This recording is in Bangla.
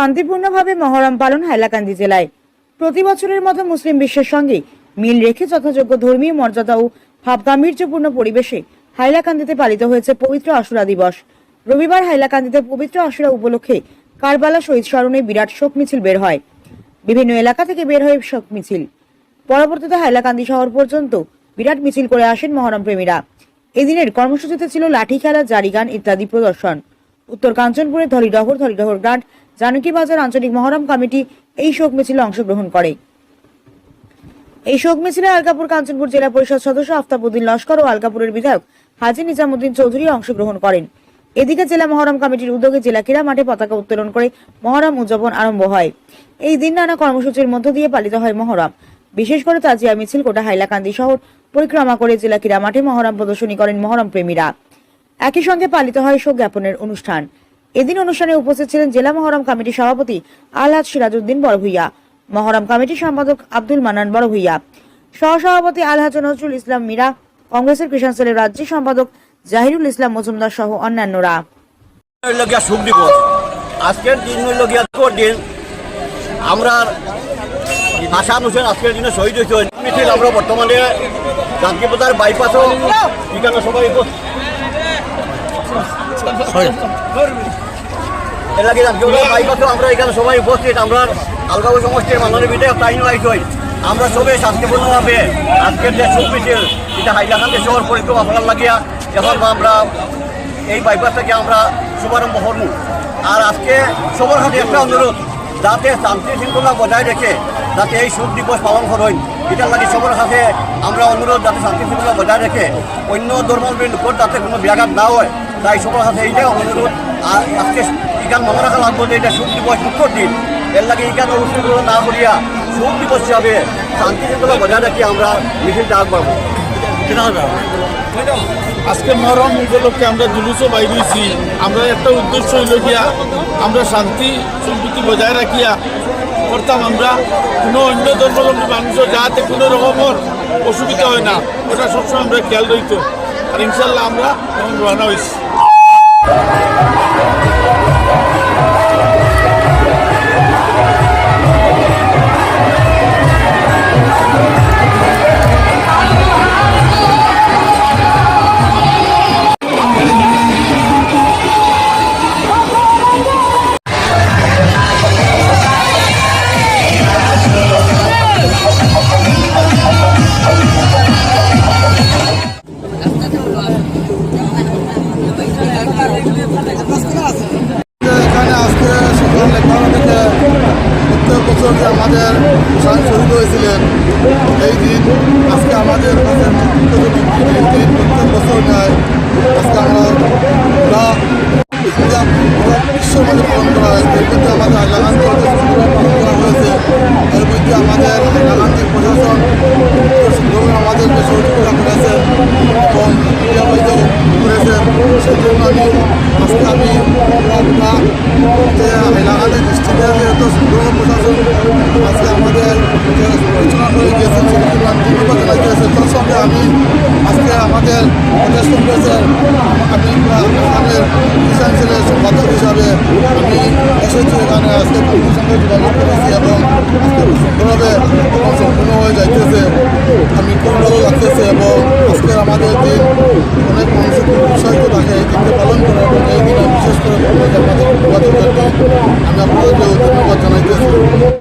শান্তিপূর্ণভাবে মহরম পালন হাইলাকান্দি জেলায়। প্রতি বছরের মতো মুসলিম বিশ্বের সঙ্গে মিল রেখে যথাযোগ্য ধর্মীয় মর্যাদা ও ভাব গাম্ভীর্যপূর্ণ পরিবেশে হাইলাকান্দিতে পালিত হয়েছে পবিত্র আশুরা দিবস। রবিবার হাইলাকান্দিতে পবিত্র আশুরা উপলক্ষে কারবালা শহীদ স্মরণে বিরাট শোক মিছিল বের হয়। বিভিন্ন এলাকা থেকে বের হয়ে শোক মিছিল। পরবর্তীতে হাইলাকান্দি শহর পর্যন্ত বিরাট মিছিল করে আসেন মহরম প্রেমীরা। এদিনের কর্মসূচিতে ছিল লাঠি খেলা জারি গান ইত্যাদি প্রদর্শন। উত্তর কাঞ্চনপুরের ধলিডহর ধলিডহর গ্রান্ট জানকী বাজার আঞ্চলিক মহরম কমিটি এই শোক মিছিলে অংশগ্রহণ করে। এই শোক মিছিলে আলকাপুর কাঞ্চনপুর জেলা পরিষদ সদস্য আফতাবুদ্দিন লস্কর ও আলকাপুরের বিধায়ক হাজি নিজামুদ্দিন চৌধুরী অংশগ্রহণ করেন। এদিকে জেলা মহরম কমিটির উদ্যোগে জেলা ক্রীড়া মাঠে পতাকা উত্তোলন করে মহরম উদযাপন আরম্ভ হয়। এই দিন নানা কর্মসূচির মধ্য দিয়ে পালিত হয় মহরম। বিশেষ করে তাজিয়া মিছিল গোটা হাইলাকান্দি শহর পরিক্রমা করে জেলা ক্রীড়া মাঠে মহরম প্রদর্শনী করেন মহরম প্রেমীরা। একই সঙ্গে পালিত হয় শোক জ্ঞাপনের অনুষ্ঠান। এদিন অনুষ্ঠানে উপস্থিত ছিলেন জেলা মহরম কমিটির সভাপতি আলহাজ সিরাজউদ্দিন বড়ভুইয়া, মহরম কমিটির সম্পাদক আব্দুল মান্নান বড়ভুইয়া, সহসভাপতি আলহাজ নজরুল ইসলাম মীরা, কংগ্রেসের কিষাণ সেলের রাজ্য সম্পাদক জাহিরুল ইসলাম মজুমদার সহ অন্যান্যরা। আজকের দিন দিন আমরা আসাম হোসেন আজকের দিনে শহীদ হয়েছে মিছিল আমরা বর্তমানে জানকি বাজার বাইপাসও এখানে সবাই আমরা এখানে সবাই উপস্থিত, আমরা আলগাবু সমষ্টির মাননীয় বিধায়ক তাইন আমরা সবাই শান্তিপূর্ণভাবে আজকের যে সুখ মিছিল, এটা হাইলাকান্দি শহর পরিক্রমা করার লাগিয়া, এখন আমরা এই বাইপাস থেকে আমরা শুভারম্ভ করব। আর আজকে সবার হাতে একটা অনুরোধ, যাতে শান্তি শৃঙ্খলা বজায় রেখে যাতে এই শুভ দিবস পালন করেন এটার লাগে সবার হাতে আমরা অনুরোধ, যাতে শান্তি শৃঙ্খলা বজায় রেখে অন্য ধর্মাবলীর লোকের যাতে কোনো ব্যাঘাত না হয়। তাই সবার হাতে এইটা অনুরোধ। আর আজকে এখান মনে রাখা লাগবে যে এটা শুভ দিবস দুঃখর দিন। এর লাগে এখান অনুষ্ঠান না করিয়া শুভ দিবস হিসাবে শান্তি শৃঙ্খলা বজায় রেখে আমরা মিছিলটা আগবাড়বো। আজকে মহরম উপলক্ষে আমরা জুলুসও বাইর হয়েছি আমরা একটা উদ্দেশ্য হইল গিয়া আমরা শান্তি সম্প্রীতি বজায় রাখিয়া করতাম আমরা। কোনো অন্য ধর্মলম্বী মানুষের যাতে কোনো রকমের অসুবিধা হয় না ওটা সবসময় আমরা খেয়াল রইত। আর ইনশাল্লাহ আমরা এখন রওনা হয়েছি আমাদের শান শহীদ হয়েছিলেন, এই দিন আজকে আমাদের কাছে দিন প্রত্যেক বছর নেয় আজকে আমরা পুরা পালন করা হয়। এর মধ্যে আমাদের সুন্দরভাবে পালন করা হয়েছে। এর মধ্যে আমাদের হাইলাকান্দির প্রশাসন সুন্দরভাবে আমাদেরকে সহযোগিতা করেছে এবং করেছে। সেই জন্য আমি আজকে আমি পুরা পুরা যে ডিস্ট্রিক্টের যে এত সুন্দর প্রশাসন নির্বাচন করেছেন আমি আমাদের কিষাণ সেলের সম্পাদক হিসাবে আমি এসেছি এখানে আজকে কর্মীর সঙ্গে যোগাযোগ করেছি এবং সম্পূর্ণভাবে সম্পূর্ণ হয়ে যাইতেছে আমি খুব ভালো লাগতেছে এবং আজকে আমাদের যে অনেক মানুষের খুব উৎসাহিত থাকে এই দিনকে পালন করে এবং এই দিনে বিশেষ করে আমাদের যোগাযোগ আমি আপনাদের ধন্যবাদ জানাইতেছি।